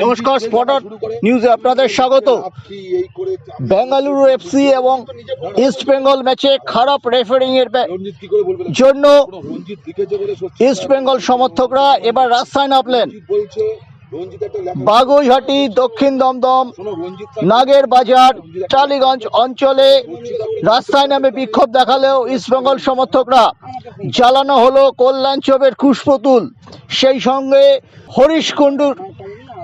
নমস্কার স্পটার নিউজে আপনাদের স্বাগত। বেঙ্গালুরু এফসি এবং ইস্ট বেঙ্গল ম্যাচে খারাপ রেফারিং এর জন্য ইস্ট বেঙ্গল সমর্থকরা এবার রাস্তায় নামলেন। বাগুইহাটি দক্ষিণ দমদম নাগের বাজার টালিগঞ্জ অঞ্চলে রাস্তায় নামে বিক্ষোভ দেখালেও ইস্টবেঙ্গল সমর্থকরা জ্বালানো হলো কল্যাণ চোপের কুশপুতুল সেই সঙ্গে হরিশ কুণ্ডুর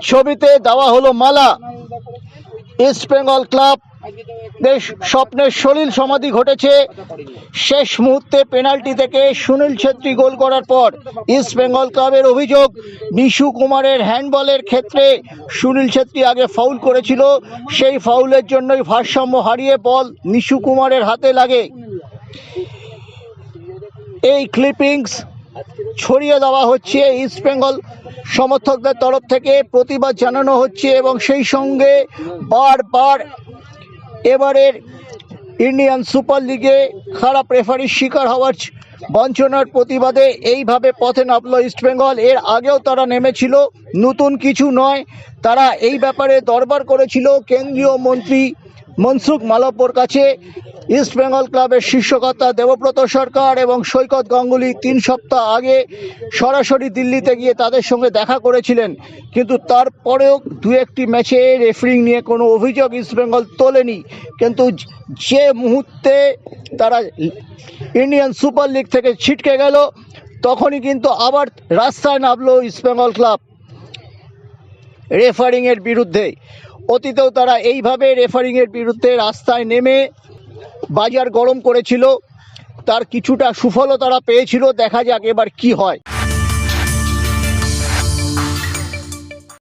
ছবিতে দেওয়া হলো মালা। ইস্টবেঙ্গল ক্লাব বেশ স্বপ্নের সলিল সমাধি ঘটেছে। শেষ মুহূর্তে পেনাল্টি থেকে সুনীল ছেত্রী গোল করার পর ইস্ট বেঙ্গল ক্লাবের অভিযোগ, নিশু কুমারের হ্যান্ডবলের ক্ষেত্রে সুনীল ছেত্রী আগে ফাউল করেছিল। সেই ফাউলের জন্যই ভারসাম্য হারিয়ে বল নিশু কুমারের হাতে লাগে। এই ক্লিপিংস ছড়িয়ে দেওয়া হচ্ছে ইস্ট বেঙ্গল সমর্থকদের তরফ থেকে। প্রতিবাদ জানানো হচ্ছে এবং সেই সঙ্গে বারবার এবারের ইন্ডিয়ান সুপার লিগে খারাপ রেফারির শিকার হওয়ার বঞ্চনার প্রতিবাদে এইভাবে পথে নামলো ইস্টবেঙ্গল এর আগেও তারা নেমেছিল, নতুন কিছু নয়। তারা এই ব্যাপারে দরবার করেছিল। কেন্দ্রীয় মন্ত্রী মনসুখ মালব্যর কাছে ইস্টবেঙ্গল ক্লাবের শীর্ষকর্তা দেবব্রত সরকার এবং সৈকত গাঙ্গুলি তিন সপ্তাহ আগে সরাসরি দিল্লিতে গিয়ে তাদের সঙ্গে দেখা করেছিলেন। কিন্তু তারপরেও দু একটি ম্যাচে রেফারিং নিয়ে কোনো অভিযোগ ইস্টবেঙ্গল তোলেনি। কিন্তু যে মুহূর্তে তারা ইন্ডিয়ান সুপার লিগ থেকে ছিটকে গেল, তখনই কিন্তু আবার রাস্তায় নামলো ইস্টবেঙ্গল ক্লাব। রেফারিংয়ের বিরুদ্ধে। অতীতেও তারা এইভাবে রেফারিংয়ের বিরুদ্ধে রাস্তায় নেমে বাজার গরম করেছিল। তার কিছুটা সুফলও তারা পেয়েছিল। দেখা যাক এবার কি হয়।